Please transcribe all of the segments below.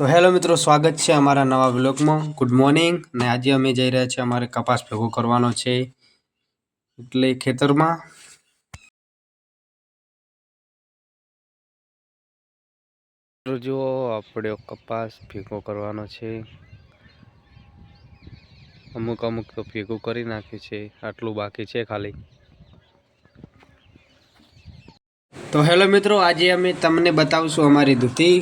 તો હેલો મિત્રો સ્વાગત છે અમારા નવા બ્લોગમાં ગુડ મોર્નિંગ ને આજે અમે જઈ રહ્યા છીએ અમારે કપાસ ભેગો કરવાનો છે એટલે ખેતરમાં. જુઓ આપણે કપાસ ભેગો કરવાનો છે. અમુક અમુક તો ભેગું કરી નાખ્યું છે આટલું બાકી છે ખાલી. તો હેલો મિત્રો આજે અમે તમને બતાવશું અમારી ધૂતી.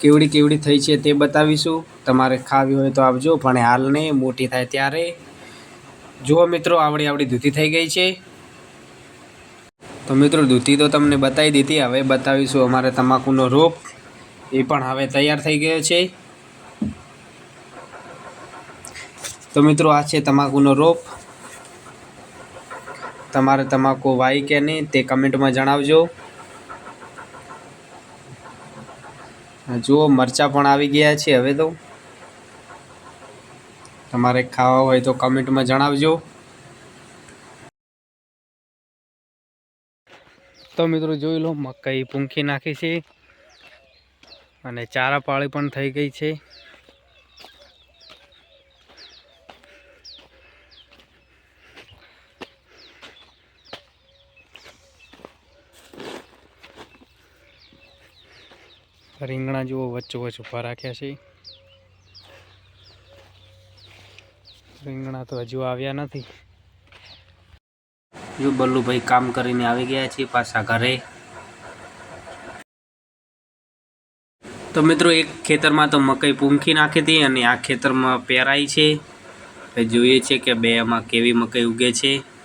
કેવડી કેવડી થઈ છે તે બતાવીશું. તમારે ખાવી હોય તો આવજો પણ હાલ નહીં, મોટી થાય ત્યારે. જુઓ મિત્રો, આવડી આવડી દૂધી થઈ ગઈ છે. તો મિત્રો દૂધી તો તમને બતાવી દીધી, હવે બતાવીશું અમારે તમાકુનો રોપ. એ પણ હવે તૈયાર થઈ ગયો છે. તો મિત્રો, આ છે તમાકુનો રોપ. તમારે તમાકુ વાય કે નહીં તે કમેન્ટમાં જણાવજો. જુઓ, મરચાં પણ આવી ગયા છે. હવે તો તમારે ખાવા હોય તો કમેન્ટમાં જણાવજો. તો મિત્રો, જોઈ લો, મકાઈ પૂંખી નાખી છે અને ચારા પાળી પણ થઈ ગઈ છે. રીંગણા જુઓ વચ્ચો વચ્ચ ઊભા રાખ્યા છે. રીંગણા તો હજુ આવ્યા નથી. જો બલ્લુભાઈ કામ કરીને આવી ગયા છે પાછા ઘરે. તો મિત્રો, એક ખેતરમાં તો મકઈ પૂંખી નાખી હતી અને આ ખેતરમાં પહેરાઈ છે. જોઈએ છે કે બે એમાં કેવી મકઈ ઉગે છે.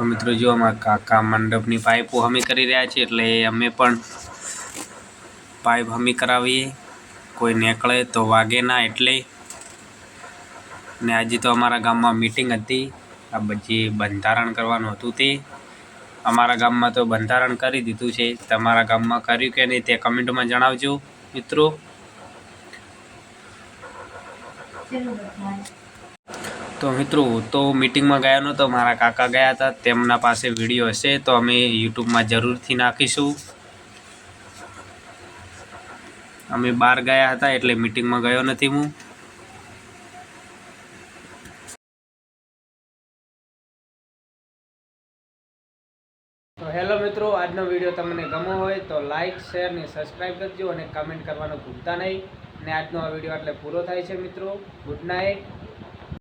તો મિત્રો જો અમારા કાકા મંડપની પાઇપો હમી કરી રહ્યા છે, એટલે અમે પણ પાઇપ હમી કરાવીએ. કોઈ નીકળે તો વાગે ના એટલે. ને આજે તો અમારા ગામમાં મીટિંગ હતી. આ બધી બંધારણ કરવાનું હતું તે. અમારા ગામમાં તો બંધારણ કરી દીધું છે. તમારા ગામમાં કર્યું કે નહીં તે કમેન્ટમાં જણાવજો, મિત્રો. તો મિત્રો તો મિટિંગમાં ગયો નહોતો મારા કાકા ગયા હતા, તેમના પાસે વીડિયો હશે, તો અમે યુટ્યુબમાં જરૂરથી નાખીશું. અમે બહાર ગયા હતા, એટલે મિટિંગમાં ગયો નથી હું. તો હેલો મિત્રો, આજનો વીડિયો તમને ગમો હોય તો લાઇક શેર ને સબસ્ક્રાઈબ કરજો અને કમેન્ટ કરવાનું ભૂલતા નહીં. અને આજનો આ વીડિયો એટલે પૂરો થાય છે મિત્રો. Good night